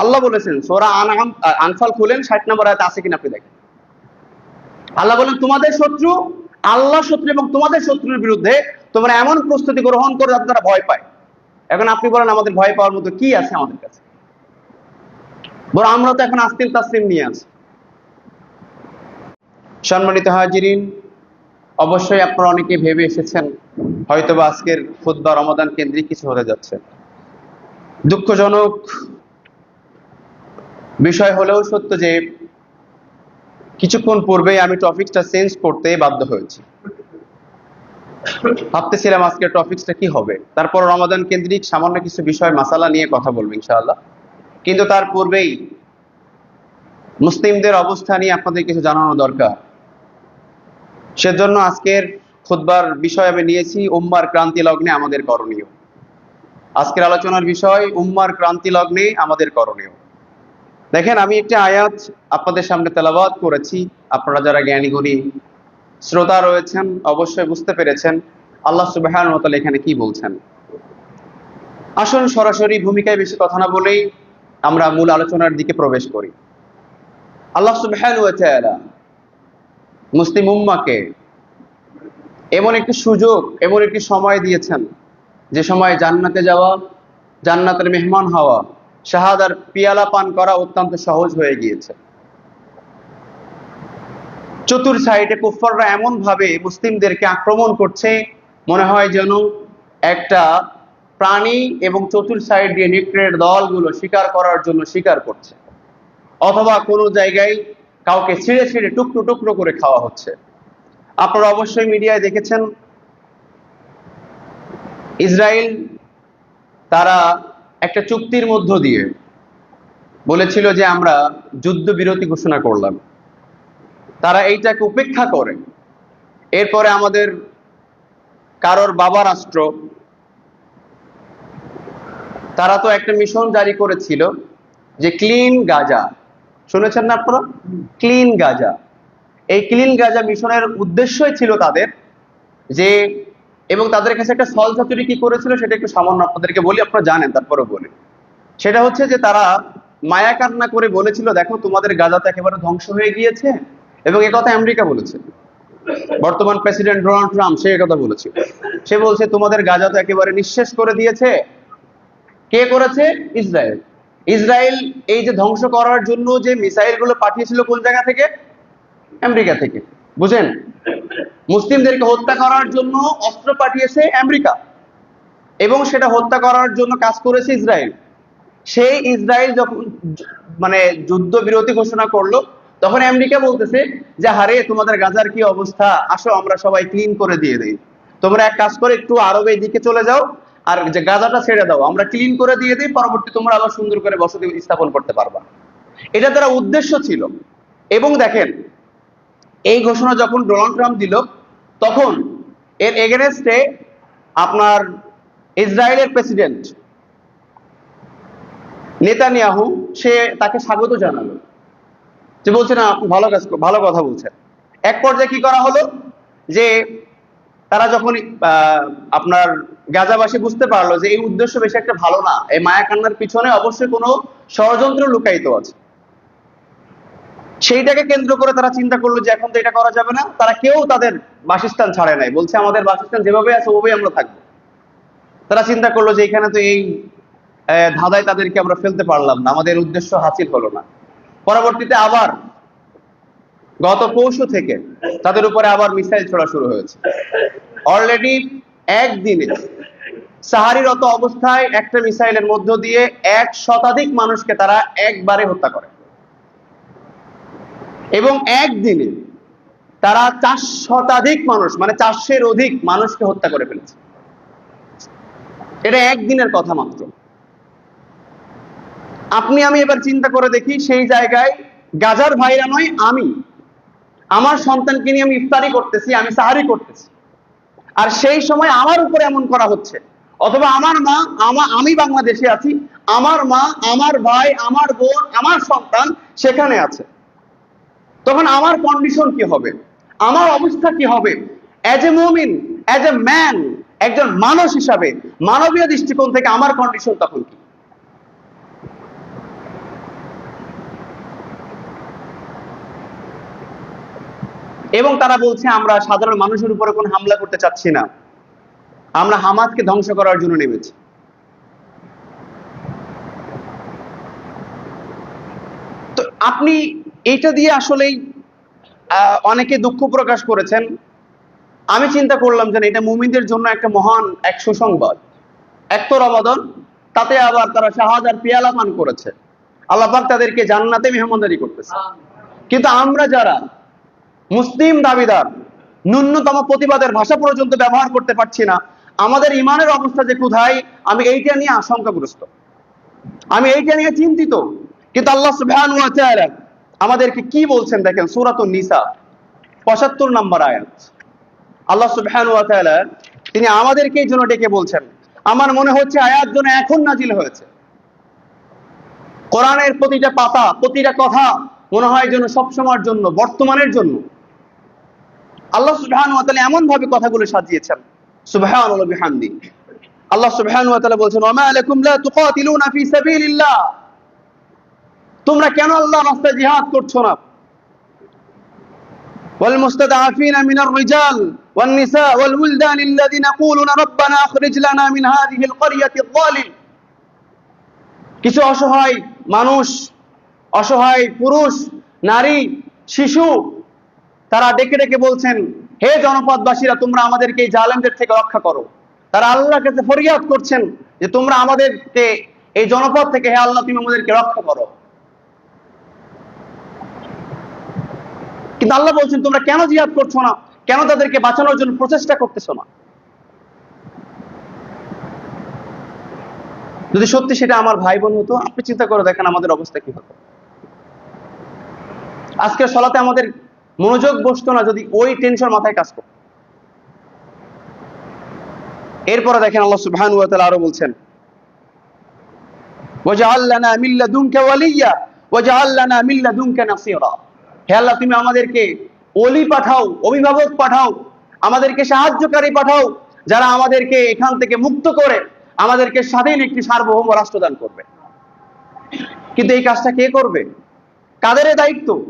আল্লাহ বলেছেন, সোরা আনাম আনফাল খুলেন, ষাট নম্বর আয়াত আছে কিনা আপনি দেখেন। আল্লাহ বলেন, তোমাদের শত্রু আল্লাহ শত্রু এবং তোমাদের শত্রুর বিরুদ্ধে তোমরা এমন প্রস্তুতি গ্রহণ করো যাতে তারা ভয় পায়। এখন আপনি বলেন, আমাদের ভয় পাওয়ার মতো কি আছে আমাদের কাছে? বড় আমরা তো এখন আস্তিম তাসলিম নিয়ে আছি। সম্মানিত হাজিরিন, অবশ্যই আপনারা অনেকে ভেবে এসেছেন, হয়তোবা আজকের খুদ্া রমাদান কেন্দ্রিক কিছু হতে যাচ্ছে। দুঃখজনক বিষয় হলেও সত্য যে কিছুক্ষণ পূর্বেই আমি টপিকটা চেঞ্জ করতে বাধ্য হয়েছি। ভাবতেছিলাম আজকে টপিকসটা কি হবে? তারপর রমাদান কেন্দ্রিক সামান্য কিছু বিষয়, মাসালা নিয়ে কথা বলব ইনশাআল্লাহ। কিন্তু তার পূর্বেই মুসলিমদের অবস্থা নিয়ে আপনাদের কিছু জানানো দরকার। সেজন্য আজকের খুতবার বিষয় আমি নিয়েছি উম্মার ক্রান্তি লগ্নে আমাদের করণীয়। আজকের আলোচনার বিষয়, উম্মার ক্রান্তি লগ্নে আমাদের করণীয়। দেখেন, আমি একটি আয়াত আপনাদের সামনে তেলাবাদ করেছি। আপনারা যারা জ্ঞানীগুণী শ্রোতা রয়েছেন, অবশ্যই বুঝতে পেরেছেন আল্লাহ সুবাহ এখানে কি বলছেন। আসুন, সরাসরি ভূমিকায় বেশি কথা না বলেই আমরা মূল আলোচনার দিকে প্রবেশ করি। আল্লাহ সুবাহ মুসলিম উম্মাকে এমন একটি সুযোগ, এমন একটি সময় দিয়েছেন। যে সময় জান্নাতে যাওয়া, জান্নাতের মেহমান হওয়া শাহাদার পিয়ালা পান করা অত্যন্ত সহজ হয়ে গিয়েছে। চতুর সাইডে কুফাররা এমন ভাবে মুসলিমদেরকে আক্রমণ করছে, মনে হয় যেন একটা প্রাণী এবং চতুর সাইড দিয়ে নেকড়ের দলগুলো শিকার করার জন্য শিকার করছে। অথবা কোনো জায়গায় কাউকে ছিঁড়ে ছিঁড়ে টুকরো টুকরো করে খাওয়া হচ্ছে। আপনারা অবশ্যই মিডিয়ায় দেখেছেন ইসরায়েল তারা একটা চুক্তির মধ্য দিয়ে বলেছিল যে আমরা যুদ্ধ বিরতি ঘোষণা করলাম। তারা এইটাকে উপেক্ষা করে। এরপরে আমাদের কারোর বাবা রাষ্ট্র, তারা তো একটা মিশন জারি করেছিল যে ক্লিন গাজা। শুনেছেন না আপনারা? Clean Gaza. এই ক্লিন গাজা মিশনের উদ্দেশ্যই ছিল তাদের যে এবং তাদের কাছে একটা সল চাতুরি কি করেছিল সেটা একটু সামান্য আপনাদেরকে বলি, আপনারা জানেন তারপরে বলি। সেটা হচ্ছে যে তারা মায়া কান্না করে বলেছিল, দেখো, তোমাদের গাজা তো একেবারে ধ্বংস হয়ে গিয়েছে। এবং কথা আমেরিকা বলেছে। বর্তমান প্রেসিডেন্ট ডোনাল্ড ট্রাম্প সে কথা বলেছে সে বলছে, তোমাদের গাজা তো একেবারে নিঃশেষ করে দিয়েছে। কে করেছে? ইসরায়েল। ইসরায়েল এই যে ধ্বংস করার জন্য যে মিসাইলগুলো পাঠিয়েছিল কোন জায়গা থেকে? আমেরিকা থেকে। বুঝেন? মুসলিমদেরকে হত্যা করার জন্য অস্ত্র পাঠিয়েছে আমেরিকা এবং সেটা হত্যা করার জন্য কাজ করেছে ইসরায়েল। সেই ইসরায়েল যখন মানে যুদ্ধ বিরতি ঘোষণা করল, তখন আমেরিকা বলতেছে যে হারে তোমাদের গাজার কি অবস্থা? আসো, আমরা সবাই ক্লিন করে দিয়ে দিই। তোমরা এক কাজ করে, একটু আরবের দিকে চলে যাও আর যে গাজাটা ছেড়ে দাও। আমরা ক্লিন করে দিয়ে দিই, পরবর্তী তোমরা আবার সুন্দর করে বসতি স্থাপন করতে পারবা। এটা তারা উদ্দেশ্য ছিল। এবং দেখেন, এই ঘোষণা যখন ডোনাল্ড ট্রাম্প দিল তখন এর এগেনস্টে আপনার ইসরায়েলের প্রেসিডেন্ট নেতানিয়াহু, সে তাকে স্বাগত জানালো। যে বলছে, না আপনি ভালো কাজ, ভালো কথা বলছেন এক পর্যায়ে কি করা হলো? যে তারা যখন আপনার গাজাবাসী বুঝতে পারল যে এই উদ্দেশ্য বেশি একটা ভালো না, এই মায়া কান্নার পিছনে অবশ্যই কোনো ষড়যন্ত্র লুকায়িত আছে। সেইটাকে কেন্দ্র করে তারা চিন্তা করল যে এখন তো এটা করা যাবে না। তারা কেউ তাদের বাসস্থান ছাড়ে নাই। বলছে, আমাদের বাসস্থান যেভাবে আছে, ওভাবেই আমরা থাকব। তারা চিন্তা করল যে এখানে তো এই ধাঁধায় তাদেরকে আমরা ফেলতে পারলাম না। আমাদের উদ্দেশ্য হাসিল হলো না। পরবর্তীতে আবার গত পৌষু থেকে তাদের উপরে আবার মিসাইল ছোড়া শুরু হয়েছে। অলরেডি একদিনে সাহারিরত অবস্থায় একটা মিসাইলের মধ্য দিয়ে এক শতাধিক মানুষকে তারা একবারে হত্যা করে। এবং একদিনে তারা চার শতাধিক মানুষ মানে চারশের অধিক মানুষকে হত্যা করে ফেলেছে। এটা একদিনের কথা মাত্র। আপনি, আমি এবার চিন্তা করে দেখি, সেই জায়গায় গাজার ভাইরা নয়, আমি। আমার সন্তানকে নিয়ে আমি ইফতারি করতেছি, আমি সাহারি করতেছি। আর সেই সময় আমার উপরে এমন করা হচ্ছে। অথবা আমার মা, আমা, আমি বাংলাদেশে আছি, আমার মা, আমার ভাই, আমার বোন, আমার সন্তান সেখানে আছে। তখন আমার কন্ডিশন কি হবে? আমার অবস্থা কি হবে? অ্যাজ এ মোমিন অ্যাজ এ ম্যান একজন মানুষ হিসাবে মানবীয় দৃষ্টিকোণ থেকে আমার কন্ডিশন তখন কি? এবং তারা বলছে, আমরা সাধারণ মানুষের উপরে কোন হামলা করতে চাচ্ছি না। আমরা হামাদকে ধ্বংস করার জন্য নেমেছি। তো আপনি এইটা দিয়ে আসলেই অনেকে দুঃখ প্রকাশ করেছেন। আমি চিন্তা করলাম যে এটা মুমিনদের জন্য একটা মহান এক সুসংবাদ। এক তো রমাদন তাতে আবার তারা শাহাদার পেয়ালা পান করেছে। আল্লাহ পাক তাদেরকে জান্নাতে মেহমানদারি করতেছে। কিন্তু আমরা যারা মুসলিম দাবিদার, ন্যূনতম প্রতিবাদের ভাষা পর্যন্ত ব্যবহার করতে পারছি না, আমাদের ইমানের অবস্থা যে কোথায় আমি এইটা নিয়ে আশঙ্কাগ্রস্ত। আমি এইটা নিয়ে চিন্তিত। কিন্তু আল্লাহ সুবহান আমাদেরকে কি বলছেন দেখেন, সূরাতুন নিসা 75 নম্বর আয়াত। আল্লাহ সুবহান তিনি আমাদেরকে এই জন্য ডেকে বলছেন। আমার মনে হচ্ছে আয়াত জন্য এখন নাজিল হয়েছে। কোরআনের প্রতিটা পাতা, প্রতিটা কথা মনে হয় যেন সবসময়ের জন্য, বর্তমানের জন্য। আল্লাহ সুবহান এমন ভাবে কথাগুলো সাজিয়েছেন। বিহামদি। আল্লাহ তাআলা বলছেন, ওয়া লাকুম লা তুকাতিলুনা ফি সাবিলিল্লাহ। তোমরা কেন আল্লাহর রাস্তায় জিহাদ করছো না والمستضعفين من الرجال والنساء والولدان الذين يقولون ربنا اخرج لنا من هذه القرية الظالم কিছু অসহায় মানুষ অসহায় পুরুষ নারী শিশু তারা ডেকে ডেকে বলছেন হে জনপদবাসীরা তোমরা আমাদেরকে এই জালেমদের থেকে রক্ষা করো তারা আল্লাহর কাছে ফরিয়াদ করছেন যে তোমরা আমাদেরকে এই জনপদ থেকে হে আল্লাহ তুমি আমাদেরকে রক্ষা করো কিন্তু আল্লাহ বলছেন, তোমরা কেন জিহাদ করছ না? কেন তাদেরকে বাঁচানোর জন্য প্রচেষ্টা করতেছো না? যদি সত্যি সেটা আমার ভাই বোন হতো, আপনি চিন্তা করে দেখেন আমাদের অবস্থা কি হতো আজকে সলাতে আমাদের মনোযোগ বসতো না যদি ওই টেনশন মাথায় কাজ করতো। এরপরে দেখেন আল্লাহ সুবহান ওয়া তাআলা আরও বলছেন, ওয়াজআল লানা মিন লাদুনকা ওয়ালিয়্যা ওয়াজআল লানা মিন লাদুনকা নাসীরা। হে আল্লাহ তুমি আমাদেরকে অলি পাঠাও, অভিভাবক পাঠাও, আমাদেরকে সাহায্যকারী পাঠাও, যারা আমাদেরকে এখান থেকে মুক্ত করে আমাদেরকে স্বাধীন একটি সার্বভৌম রাষ্ট্র দান করবে। কিন্তু এই কাজটা কে করবে? কাদের দায়িত্ব?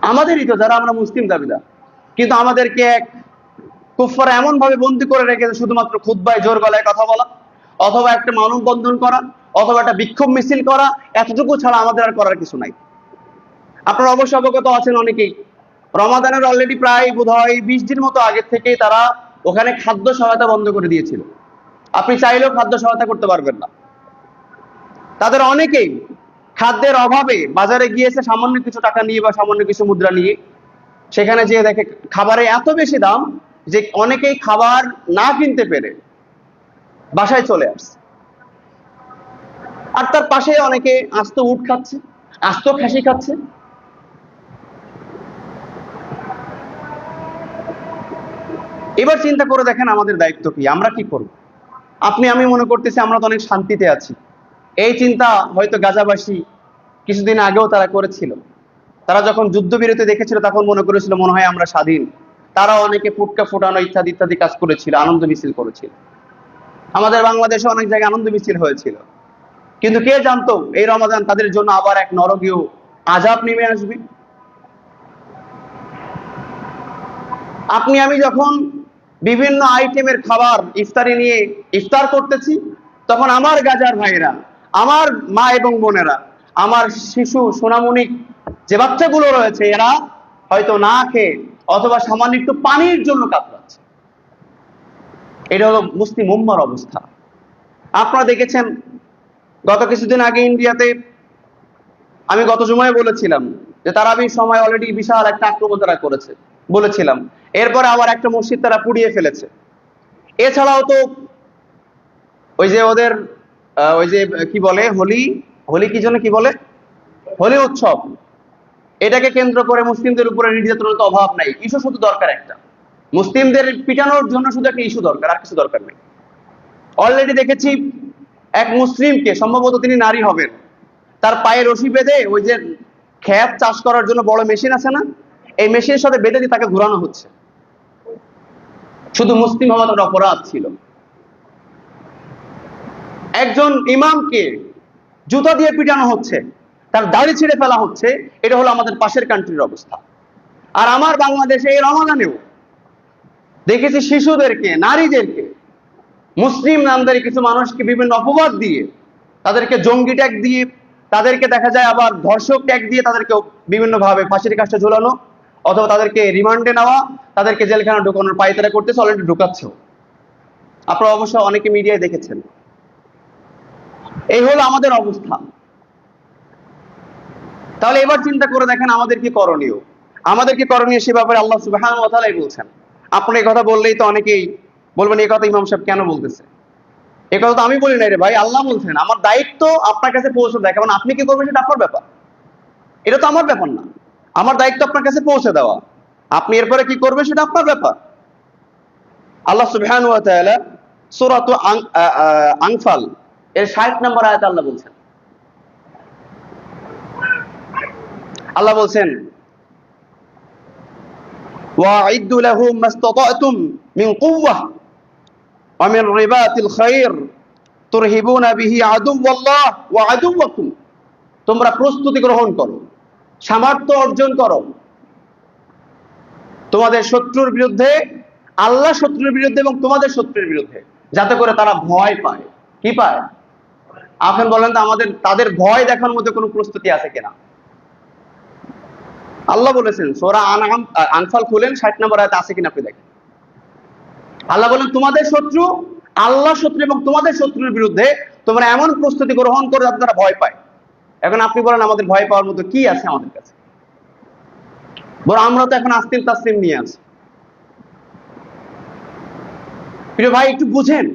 আমাদেরই তো, যারা আমরা মুসলিম দাবিদার। কিন্তু আমাদেরকে এক কুফারা এমন ভাবে বন্দি করে রেখেছে, শুধুমাত্র খুদ্বায় জোর গলায় কথা বলা, অথবা একটা মানববন্ধন করা, অথবা একটা বিক্ষোভ মিছিল করা, এতটুকু ছাড়া আমাদের আর করার কিছু নাই। আপনারা অবশ্য অবগত আছেন অনেকেই। রমাদানের অলরেডি প্রায় বোধ হয় বিশ দিন মতো আগের থেকেই তারা ওখানে খাদ্য সহায়তা বন্ধ করে দিয়েছিল। আপনি চাইলেও খাদ্য সহায়তা করতে পারবেন না। তাদের অনেকেই খাদ্যের অভাবে বাজারে গিয়েছে সামান্য কিছু টাকা নিয়ে বা সামান্য কিছু মুদ্রা নিয়ে। সেখানে যেয়ে দেখে খাবারে এত বেশি দাম যে অনেকেই খাবার না কিনতে পেরে বাসায় চলে আসছে। আর তার পাশে অনেকে আস্ত উট খাচ্ছে, আস্ত খাসি খাচ্ছে। এবার চিন্তা করে দেখেন আমাদের দায়িত্ব কি, আমরা কি করব? আপনি, আমি মনে করতেছি আমরা তো অনেক শান্তিতে আছি। এই চিন্তা হয়তো গাজাবাসী কিছুদিন আগেও তারা করেছিল। তারা যখন যুদ্ধবিরতি দেখেছিল, তখন মনে করেছিল মনে হয় আমরা স্বাধীন। তারা অনেকে ফুটকা ফুটানো ইত্যাদি ইত্যাদি কাজ করেছিল, আনন্দ মিছিল করেছিল। আমাদের বাংলাদেশে অনেক জায়গায় আনন্দ মিছিল হয়েছিল। কিন্তু কে জানতো, এই রমাদান তাদের জন্য আবার এক নরকীয় আজাব নেমে আসবে? আপনি, আমি যখন বিভিন্ন আইটেমের খাবার ইফতারি নিয়ে ইফতার করতেছি। তখন আমার গাজার ভাইরা আমার মা এবং বোনেরা, আমার শিশু সোনামণি যে বাচ্চাগুলো রয়েছে, এরা হয়তো না খেয়ে অথবা সামান্য একটু পানির জন্য কাতরাচ্ছে। এটা হলো মুসলিম উম্মার অবস্থা। আপনারা দেখেছেন, গত কিছুদিন আগে ইন্ডিয়াতে আমি গত সময় বলেছিলাম যে তারাবির সময় অলরেডি বিশাল একটা আক্রমণ তারা করেছে। বলেছিলাম। এরপর আবার একটা মসজিদ তারা পুড়িয়ে ফেলেছে। এছাড়াও তো ওই যে ওদের ওই যে কি বলে, হোলি? হোলি কি জন্য কি বলে? হোলি উৎসব। এটাকে কেন্দ্র করে মুসলিমদের উপরে নির্যাতনের তো অভাব নাই। ইস্যু শুধু দরকার একটা। মুসলিমদের পিটানোর জন্য শুধু একটা ইস্যু দরকার, আর কিছু দরকার নেই। অলরেডি দেখেছি এক মুসলিমকে, সম্ভবত তিনি নারী হবেন। তার পায়ে রশি বেঁধে ওই যে খ্যাত চাষ করার জন্য বড় মেশিন আছে না? এই মেশিনের সাথে বেঁধে দিয়ে তাকে ঘোরানো হচ্ছে। শুধু মুসলিম হওয়া তার অপরাধ ছিল। একজন ইমামকে জুতা দিয়ে পিটানো হচ্ছে, তার দাড়ি ছিঁড়ে ফেলা হচ্ছে, এটা হলো আমাদের পাশের কান্ট্রির অবস্থা। আর আমার বাংলাদেশে এই রমাদানেও দেখেছি শিশুদেরকে, নারীদেরকে, মুসলিম নামদারি কিছু মানুষকে বিভিন্ন অপবাদ দিয়ে তাদেরকে জঙ্গি ট্যাগ দিয়ে, তাদেরকে দেখা যায় আবার ধর্ষক ট্যাগ দিয়ে তাদেরকে বিভিন্নভাবে ফাঁসির কাজটা ঝোলানো। অথবা তাদেরকে রিমান্ডে নেওয়া, তাদেরকে জেলখানা ঢুকানোর পাইতারা করতেছে অলরেডি ঢুকাচ্ছেও আপনারা অবশ্য অনেকে মিডিয়ায় দেখেছেন। এই হলো আমাদের অবস্থা। তাহলে এবার চিন্তা করে দেখেন আমাদের কি করণীয়। আমাদের কি করণীয় সে ব্যাপারে আল্লাহ সুবহান বলছেন। আপনি এই কথা বললেই তো অনেকেই বলবেন এই কথা ইমাম সাহেব কেন বলতেছে? এই কথা তো আমি বলি নাই রে ভাই, আল্লাহ বলছেন। আমার দায়িত্ব আপনার কাছে পৌঁছে দেয়। কারণ আপনি কি করবেন সেটা আপনার ব্যাপার। এটা তো আমার ব্যাপার না। আমার দায়িত্ব আপনার কাছে পৌঁছে দেওয়া। আপনি এরপরে কি করবেন সেটা আপনার ব্যাপার। আল্লাহ সুবহান ওয়া তাআলা এর 60 নম্বর আয়াত আল্লাহ বলছেন। আল্লাহ বলছেন ওয়া'ইদ্দু ওয়া মিন তোমরা প্রস্তুতি গ্রহণ করো। সামর্থ্য অর্জন করো। তোমাদের শত্রুর বিরুদ্ধে, আল্লাহ শত্রুর বিরুদ্ধে এবং তোমাদের শত্রুর বিরুদ্ধে, যাতে করে তারা ভয় পায়। কি পায়? এখন বলেন তো আমাদের, তাদের ভয় দেখার মধ্যে কোনো প্রস্তুতি আছে কিনা? আল্লাহ বলেছেন, সোরা আনাম আনফাল খুলেন, ষাট নম্বর আয়াতে আছে কিনা আপনি দেখেন। আল্লাহ বলেন, তোমাদের শত্রু, আল্লাহ শত্রু এবং তোমাদের শত্রুর বিরুদ্ধে তোমরা এমন প্রস্তুতি গ্রহণ করো যাতে তারা ভয় পায়। এখন আপনি বলেন আমাদের ভয় পাওয়ার মতো কি আছে আমাদের কাছে? বরং আমরা তো এখন আস্তিম তাসলিম নিয়ে আছি। প্রিয় ভাই, একটু বুঝেন।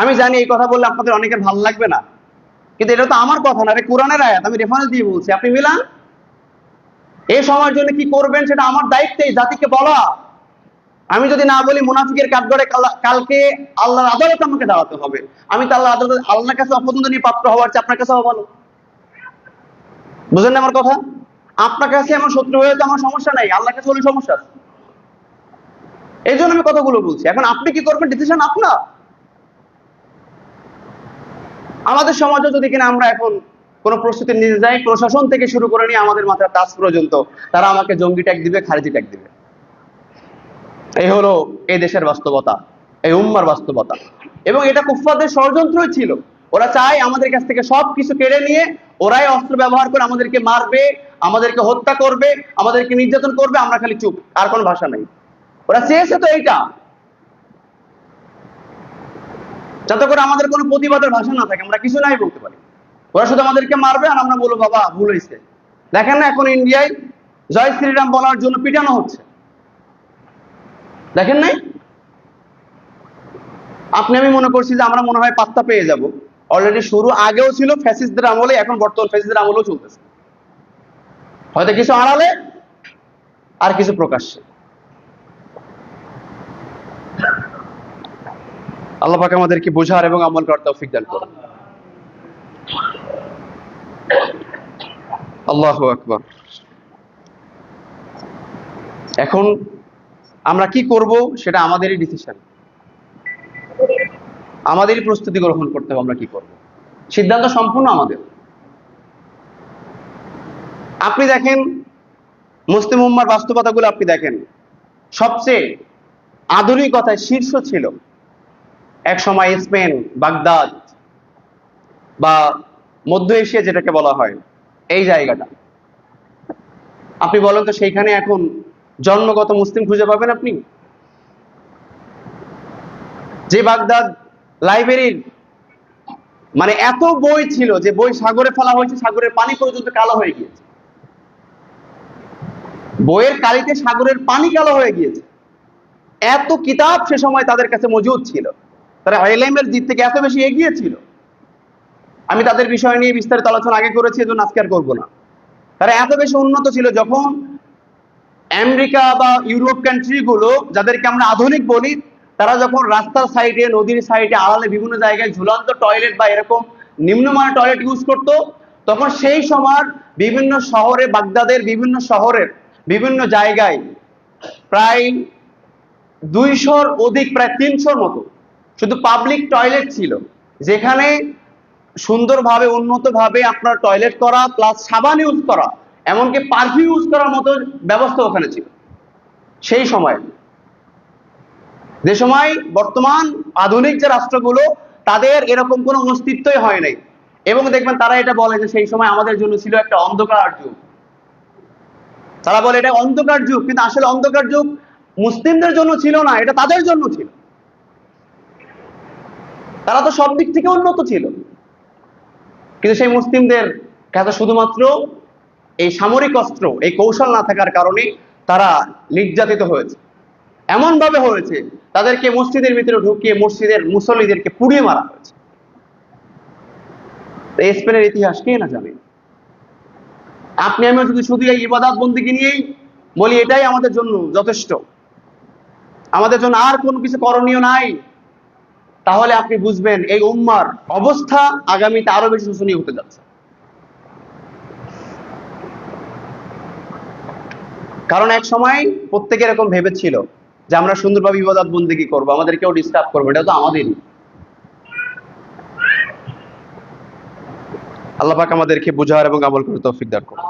আমি জানি এই কথা বললে আপনাদের অনেকের ভালো লাগবে না, কিন্তু এটা তো আমার কথা না কোরআনের আয়াত, আমি রেফারেন্স দিয়ে বলছি। আপনি মিলান? এই সময়ের জন্য কি করবেন সেটা আমার দায়িত্ব জাতিকে বলা। আমি যদি না বলি মুনাফিকের কাঠগড়ে কালকে আল্লাহর আদালত আমাকে দাঁড়াতে হবে। আমি তো আল্লাহ আদালত আল্লাহর কাছে অপছন্দ নিয়ে পাত্র হওয়ার চেয়ে আপনার কাছে ভালো বুঝলেন না আমার কথা? আপনার কাছে আমার শত্রু হয়ে তো আমার সমস্যা নাই, আল্লাহর কাছে হলে সমস্যা এই জন্য আমি কথাগুলো বলছি। এখন আপনি কি করবেন? ডিসিশন আপনার। আমাদের সমাজে যদি কিনা আমরা এখন কোন প্রস্তুতি নিতে যাই, প্রশাসন থেকে শুরু করে নিয়ে আমাদের মাথার কাজ পর্যন্ত তারা আমাকে জঙ্গি ট্যাগ দিবে, খারিজি ট্যাগ দিবে। এই হলো এই দেশের বাস্তবতা, এই উম্মার বাস্তবতা। এবং এটা কুফফাদের ষড়যন্ত্রই ছিল। ওরা চায় আমাদের কাছ থেকে সব কিছু কেড়ে নিয়ে ওরাই অস্ত্র ব্যবহার করে আমাদেরকে মারবে, আমাদেরকে হত্যা করবে, আমাদেরকে নির্যাতন করবে, আমরা খালি চুপ, আর কোনো ভাষা নাই। ওরা চেয়েছে তো এইটা। যাতে করে আমাদের কোনো প্রতিবাদের ভাষা না থাকে, আমরা কিছু নাই বলতে পারি। ওরা শুধু আমাদেরকে মারবে আর আমরা বলব, বাবা, ভুল হয়েছে। দেখেন না, এখন ইন্ডিয়ায় জয় শ্রীরাম বলার জন্য পিটানো হচ্ছে। দেখেন নাই? আপনি, আমি মনে করছি যে আমরা মনে হয় পাত্তা পেয়ে যাব। অলরেডি শুরু আগেও ছিল ফ্যাসিস্টদের আমলে, এখন বর্তমান ফ্যাসিস্টদের আমলেও চলতেছে। হয়তো কিছু আড়ালে আর কিছু প্রকাশ্যে। আল্লাহ পাক আমাদেরকে বোঝার এবং আমল করার তৌফিক দান করুন। আল্লাহু আকবার। এখন আমরা কি করব, সেটা আমাদেরই ডিসিশন আমাদেরই প্রস্তুতি গ্রহণ করতে হবে, আমরা কি করব? সিদ্ধান্ত সম্পূর্ণ আমাদের। আপনি দেখেন, মুসলিম উম্মার বাস্তবতাগুলো আপনি দেখেন। সবচেয়ে আধুনিকতায় শীর্ষ ছিল এক সময় স্পেন, বাগদাদ বা মধ্য এশিয়া যেটাকে বলা হয়, এই জায়গাটা। আপনি বলেন তো সেইখানে এখন জন্মগত মুসলিম খুঁজে পাবেন আপনি? যে বাগদাদ লাইব্রেরির মানে এত বই ছিল যে বই সাগরে ফেলা হয়েছে, সাগরের পানি পর্যন্ত কালো হয়ে গিয়েছে। বইয়ের কালিতে সাগরের পানি কালো হয়ে গিয়েছে। এত কিতাব সে সময় তাদের কাছে মজুদ ছিল। তারা আইএলএমের দিক থেকে এত বেশি এগিয়ে ছিল। আমি তাদের বিষয় নিয়ে বিস্তারিত আলোচনা আগে করেছি, এজন্য আজকে আর করব না। তারা এত বেশি উন্নত ছিল যখন আমেরিকা বা ইউরোপ কান্ট্রি গুলো যাদেরকে আমরা আধুনিক বলি তারা যখন রাস্তার সাইডে, নদীর সাইডে, আড়ালে বিভিন্ন জায়গায় ঝুলন্ত টয়লেট বা এরকম নিম্নমানের টয়লেট ইউজ করতো, তখন সেই সময় বিভিন্ন শহরে, বাগদাদের বিভিন্ন শহরের বিভিন্ন জায়গায় প্রায় দুইশোর অধিক, প্রায় তিনশোর মতো শুধু পাবলিক টয়লেট ছিল, যেখানে সুন্দরভাবে, উন্নতভাবে আপনার টয়লেট করা প্লাস সাবান ইউজ করা, এমনকি পারফিউ ইউজ করার মতো ব্যবস্থা ওখানে ছিল। সেই সময়। যে সময় বর্তমান আধুনিক যে রাষ্ট্রগুলো, তাদের এরকম কোনো অস্তিত্বই হয় নাই। এবং দেখবেন তারা এটা বলে যে সেই সময় আমাদের জন্য ছিল একটা অন্ধকার যুগ। তারা বলে এটা অন্ধকার যুগ, কিন্তু আসলে অন্ধকার যুগ মুসলিমদের জন্য ছিল না, এটা তাদের জন্য ছিল। তারা তো সব দিক থেকে উন্নত ছিল। কিন্তু সেই মুসলিমদের কাছে শুধুমাত্র এই সামরিক অস্ত্র, এই কৌশল না থাকার কারণে তারা নির্যাতিত হয়েছে। এমন ভাবে হয়েছে, তাদেরকে মসজিদের ভিতরে ঢুকিয়ে মসজিদের মুসল্লিদেরকে পুড়িয়ে মারা হয়েছে। স্পেনের ইতিহাস কে না জানে? আপনি আমি যদি শুধু এই ইবাদত বন্দিকে নিয়েই বলি, এটাই আমাদের জন্য যথেষ্ট। আমাদের জন্য আর কোনো কিছু করণীয় নাই। তাহলে আপনি বুঝবেন, এই উম্মার অবস্থা আগামীতে আরও বেশি শোষণীয় হতে যাচ্ছে। কারণ এক সময় প্রত্যেকে এরকম ভেবেছিল যে আমরা সুন্দরভাবে ইবাদত বন্দিগি করব আমাদের কেউ ডিস্টার্ব করব, এটা তো আমাদেরই। আল্লাহ পাক আমাদেরকে বুঝার এবং আমল করে তৌফিক দান করুন।